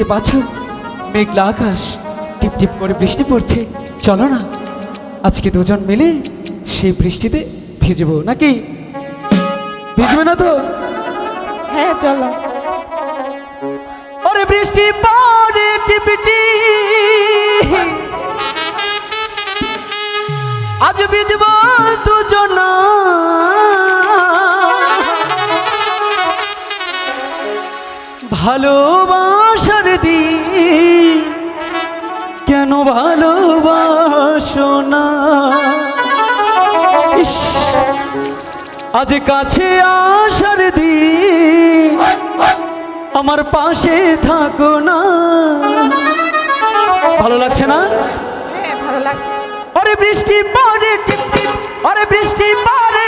দেখতে পাচ্ছ? মেঘলা আকাশ টিপ টিপ করে বৃষ্টি পড়ছে। চলো না আজকে দুজন মিলে সেই বৃষ্টিতে ভিজবো নাকি? ভিজবে না তো? হ্যাঁ চলো। ওরে বৃষ্টি পড়ে টিপটি। আজ ভিজব দুজন। ভালোবা ভালোবাসো না আজ কাছে আসার দিন আমার পাশে থাকো না ভালো লাগছে না? হ্যাঁ, ভালো লাগছে। আরে বৃষ্টি পরে টিপ বৃষ্টি পরে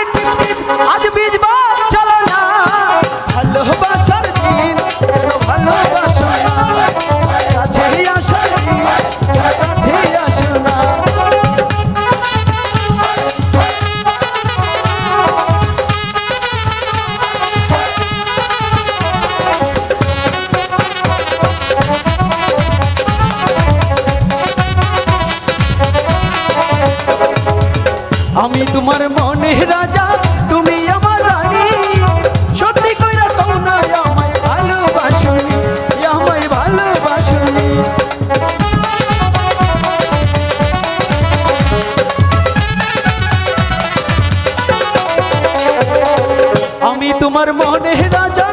আমি তোমার মনের রাজা, তুমি আমার রানী। সত্যি কইরা কও না আমায় ভালোবাসনি আমায় ভালোবাসনি। আমি তোমার মনের রাজা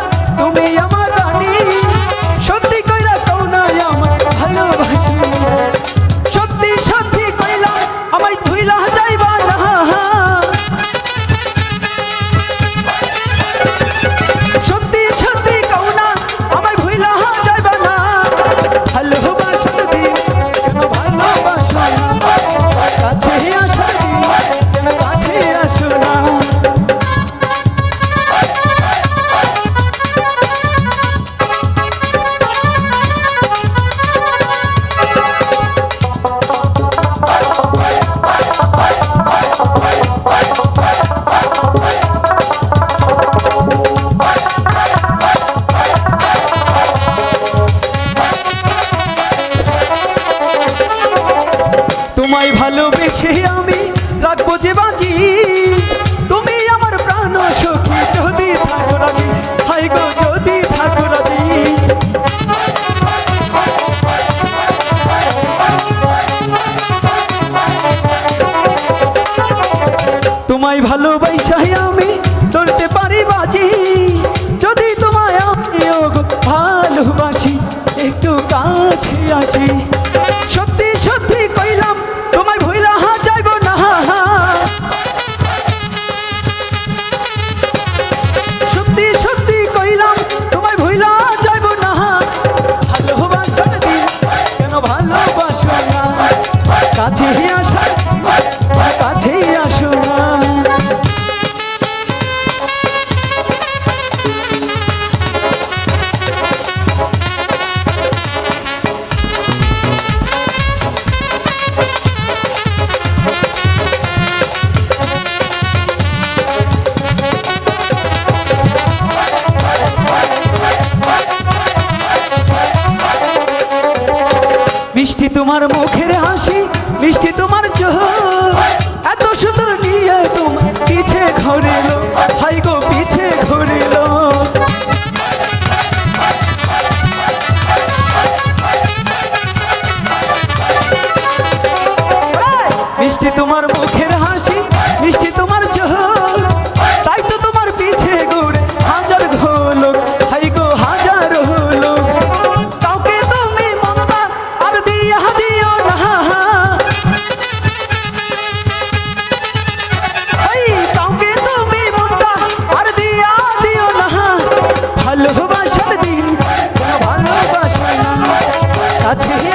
রাজি তুমি আমার প্রাণ সখী যদি থাকো রাজি। হাই গো আমি ধরতে তোমার মুখের 啊停